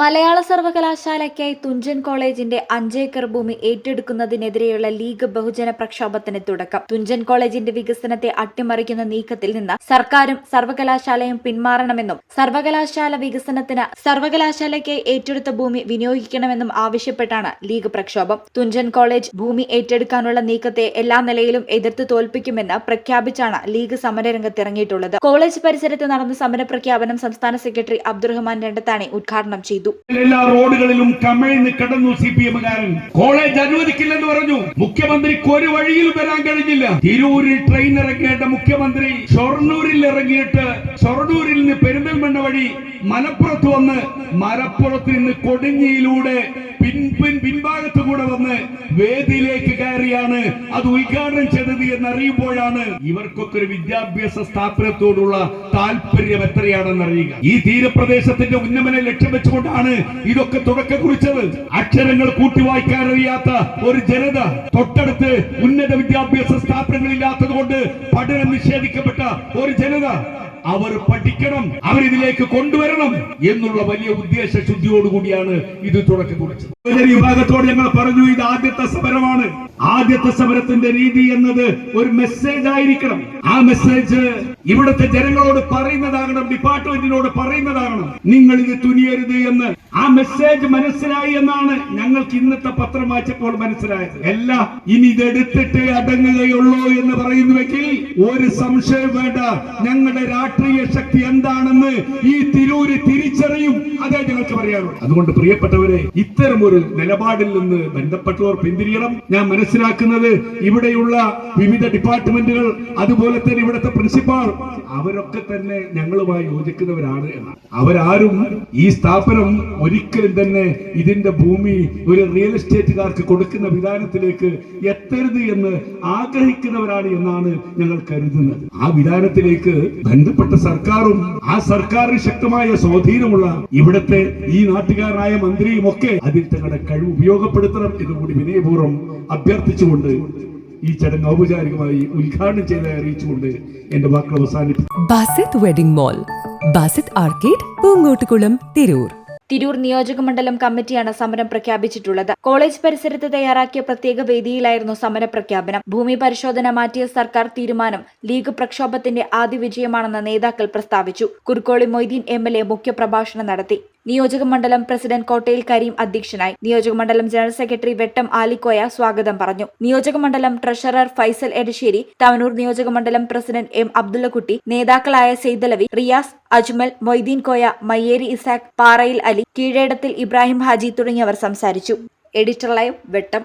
മലയാള സർവകലാശാലയ്ക്കായി തുഞ്ചൻ കോളേജിന്റെ അഞ്ചേക്കർ ഭൂമി ഏറ്റെടുക്കുന്നതിനെതിരെയുള്ള ലീഗ് ബഹുജന പ്രക്ഷോഭത്തിന് തുടക്കം. തുഞ്ചൻ കോളേജിന്റെ വികസനത്തെ അട്ടിമറിക്കുന്ന നീക്കത്തിൽ നിന്ന് സർക്കാരും സർവകലാശാലയും പിന്മാറണമെന്നും സർവകലാശാല വികസനത്തിന് സർവകലാശാലയ്ക്കായി ഏറ്റെടുത്ത ഭൂമി വിനിയോഗിക്കണമെന്നും ആവശ്യപ്പെട്ടാണ് ലീഗ് പ്രക്ഷോഭം. തുഞ്ചൻ കോളേജ് ഭൂമി ഏറ്റെടുക്കാനുള്ള നീക്കത്തെ എല്ലാ നിലയിലും എതിർത്ത് തോൽപ്പിക്കുമെന്ന് പ്രഖ്യാപിച്ചാണ് ലീഗ് സമരരംഗത്തിറങ്ങിയിട്ടുള്ളത് കോളേജ് പരിസരത്ത് നടന്ന സമരപ്രഖ്യാപനം സംസ്ഥാന സെക്രട്ടറി അബ്ദുറഹ്മാൻ രണ്ടത്താണി ഉദ്ഘാടനം ചെയ്തു. എല്ലാ റോഡുകളിലും കമഴ്ന്ന് കിടന്നു സി പി എമ്മുകാരൻ. കോളേജ് അനുവദിക്കില്ലെന്ന് പറഞ്ഞു. മുഖ്യമന്ത്രിക്ക് ഒരു വഴിയിൽ വരാൻ കഴിഞ്ഞില്ല. തിരൂരിൽ ട്രെയിൻ ഇറങ്ങേണ്ട മുഖ്യമന്ത്രി ഷൊർണൂരിൽ ഇറങ്ങിയിട്ട് ഷൊർണൂരിൽ നിന്ന് പെരിന്തൽമണ്ണ വഴി മലപ്പുറത്ത് വന്ന് മലപ്പുറത്ത് നിന്ന് കൊടുങ്ങിയിലൂടെ പിൻപിൻ പിൻ പിൻഭാഗത്ത് കൂടെ വന്ന് വേദിയിലേക്ക് കയറിയാണ് അത് ഉദ്ഘാടനം ചെയ്തത് എന്നറിയുമ്പോഴാണ് ഇവർക്കൊക്കെ ഒരു വിദ്യാഭ്യാസ സ്ഥാപനത്തോടുള്ള താല്പര്യം എത്രയാണെന്ന് അറിയുക. ഈ തീരപ്രദേശത്തിന്റെ ഉന്നമനം ലക്ഷ്യം വെച്ചുകൊണ്ടാണ് ഇതൊക്കെ തുടക്കം കുറിച്ചത്. അക്ഷരങ്ങൾ കൂട്ടി വായിക്കാൻ അറിയാത്ത ഒരു ജനത തൊട്ടടുത്ത് ഉന്നത വിദ്യാഭ്യാസ സ്ഥാപനങ്ങളില്ലാത്തത് കൊണ്ട് പഠനം നിഷേധിക്കപ്പെട്ട ഒരു ജനത അവർ പഠിക്കണം അവരിതിലേക്ക് കൊണ്ടുവരണം എന്നുള്ള വലിയ ഉദ്ദേശ ശുദ്ധിയോടുകൂടിയാണ് ഇത് തുടക്കം കുറിച്ചത്. വിഭാഗത്തോട് ഞങ്ങൾ പറഞ്ഞു ഇത് സമരമാണ് ആദ്യത്തെ സമരത്തിന്റെ രീതി എന്നത് ഒരു മെസ്സേജ് ആയിരിക്കണം. ആ മെസ്സേജ് ഇവിടുത്തെ ജനങ്ങളോട് പറയുന്നതാകണം ഡിപ്പാർട്ട്മെന്റിനോട് പറയുന്നതാകണം. നിങ്ങൾ ഇത് തുനിയരുത് എന്ന്. ആ മെസ്സേജ് മനസ്സിലായി എന്നാണ് ഞങ്ങൾക്ക് ഇന്നത്തെ പത്രം വായിച്ചപ്പോൾ മനസ്സിലായത്. അല്ല ഇനി ഇതെടുത്തിട്ട് അടങ്ങുകയുള്ളൂ എന്ന് പറയുന്നുവെങ്കിൽ ഒരു സംശയം വേണ്ട. ഞങ്ങളുടെ രാഷ്ട്രീയ ശക്തി എന്താണെന്ന് ഈ തിരൂര് തിരിച്ചറിയും. അതേ ഞങ്ങൾക്ക് പറയാറുള്ളൂ അതുകൊണ്ട് പ്രിയപ്പെട്ടവരെ ഇത്തരം ഒരു നിലപാടിൽ നിന്ന് ബന്ധപ്പെട്ടവർ പിന്തിരിയണം ഞാൻ മനസ്സിലാക്കുന്നത് ഇവിടെയുള്ള വിവിധ ഡിപ്പാർട്ട്മെന്റുകൾ അതുപോലെ തന്നെ ഇവിടുത്തെ പ്രിൻസിപ്പാൾ. അവരൊക്കെ തന്നെ ഞങ്ങളുമായി യോജിക്കുന്നവരാണ് എന്നാണ് അവരാരും ഈ സ്ഥാപനം ഒരിക്കലും തന്നെ ഇതിന്റെ ഭൂമി ഒരു റിയൽ എസ്റ്റേറ്റുകാർക്ക് കൊടുക്കുന്ന വിധാനത്തിലേക്ക് എത്തരുത് എന്ന് ആഗ്രഹിക്കുന്നവരാണ് എന്നാണ് ഞങ്ങൾ കരുതുന്നത്. ആ വിധാനത്തിലേക്ക് ബന്ധപ്പെട്ട സർക്കാരും ആ സർക്കാരിന് ശക്തമായ സ്വാധീനമുള്ള ഇവിടുത്തെ ഈ നാട്ടുകാരായ മന്ത്രിയും ഒക്കെ അതിൽ തങ്ങളുടെ കഴിവ് ഉപയോഗപ്പെടുത്തണം എന്നുകൂടി വിനയപൂർവം അഭ്യർത്ഥിച്ചുകൊണ്ട് ഈ ചടങ്ങ് ഔപചാരികമായി ഉദ്ഘാടനം ചെയ്തതായി അറിയിച്ചുകൊണ്ട് എന്റെ വാക്കുകൾ അവസാനിപ്പിച്ചു Basith wedding mall Basith arcade Poonkottukulam Tirur. Tirur നിയോജക മണ്ഡലം കമ്മിറ്റിയാണ് സമരം പ്രഖ്യാപിച്ചിട്ടുള്ളത്. കോളേജ് പരിസരത്ത് തയ്യാറാക്കിയ പ്രത്യേക വേദിയിലായിരുന്നു സമര പ്രഖ്യാപനം. ഭൂമി പരിശോധന മാറ്റിയ സർക്കാർ തീരുമാനം ലീഗ് പ്രക്ഷോഭത്തിന്റെ ആദ്യ വിജയമാണെന്ന് നേതാക്കൾ പ്രസ്താവിച്ചു. Kurukkoli Moideen M L A മുഖ്യപ്രഭാഷണം നടത്തി. നിയോജക മണ്ഡലം പ്രസിഡന്റ് കോട്ടയിൽ കരീം അധ്യക്ഷനായി. നിയോജക മണ്ഡലം ജനറൽ സെക്രട്ടറി വെട്ടം ആലിക്കോയ സ്വാഗതം പറഞ്ഞു. നിയോജക മണ്ഡലം ട്രഷറർ ഫൈസൽ എടശ്ശേരി തവനൂർ നിയോജക മണ്ഡലം പ്രസിഡന്റ് എം അബ്ദുള്ളക്കുട്ടി നേതാക്കളായ സെയ്തലവി റിയാസ് അജ്മൽ മൊയ്തീൻ കോയ മയ്യേരി ഇസാഖ് പാറയിൽ അലി കീഴേടത്തിൽ ഇബ്രാഹിം ഹാജി തുടങ്ങിയവർ സംസാരിച്ചു. എഡിറ്റർ ലൈവ് വെട്ടം